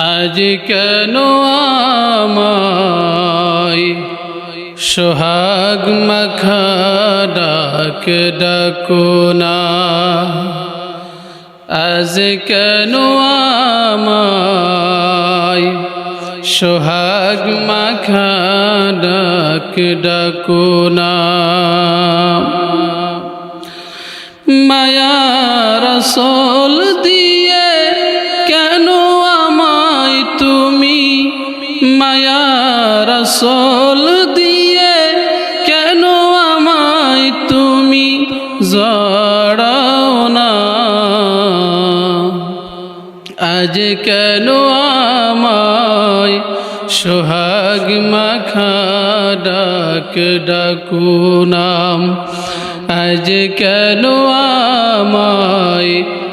আজ কেন আমায় সোহাগ মাখা ডাক ডাকো না? আজ কেন আমায় সোহাগ মাখা ডাক ডাকো না? মায়া রসল দিয়ে মায়া রসল, দিয়ে কেন আমায় তুমি জড়াও না? আজ কেন আমায় সোহাগ মাখা ডাক ডাকু নাম? আজ কেন আমায়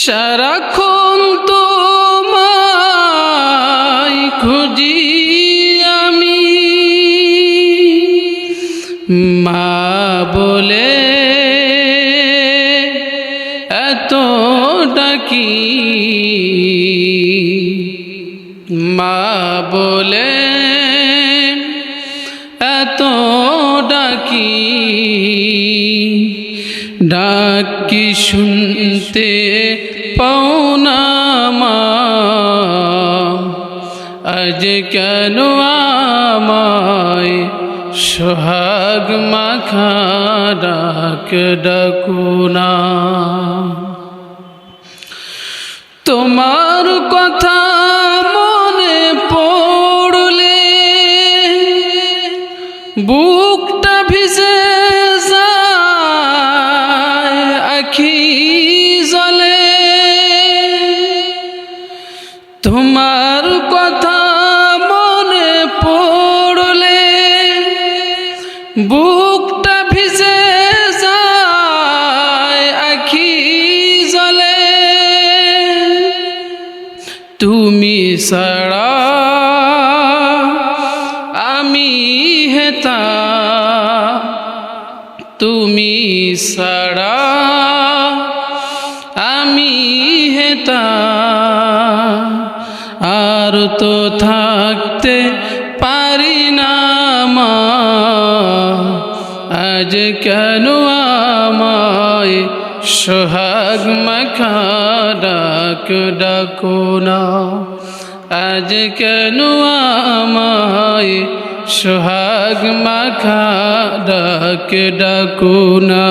সারাক্ষণ তোমায় খুঁজি আমি। মা বলে এত ডাকি। মা বলে এত ডাকি। ডাকি শুনতে পাওনা মা। আজ কেন আমায় সোহাগ মাখা ডাক ডাকুনা তোমার কথা মনে পড়লে বুকটা ভিজে তুমি সারা আমি হেতা। তুমি সারা আমি হেতা। আর তো থাকতে পারি না মা। আজ কেন আমায় সোহাগ মখারাক ডাক না। আজ কেন আমায় সোহাগ মাখা ডাক ডাকো না?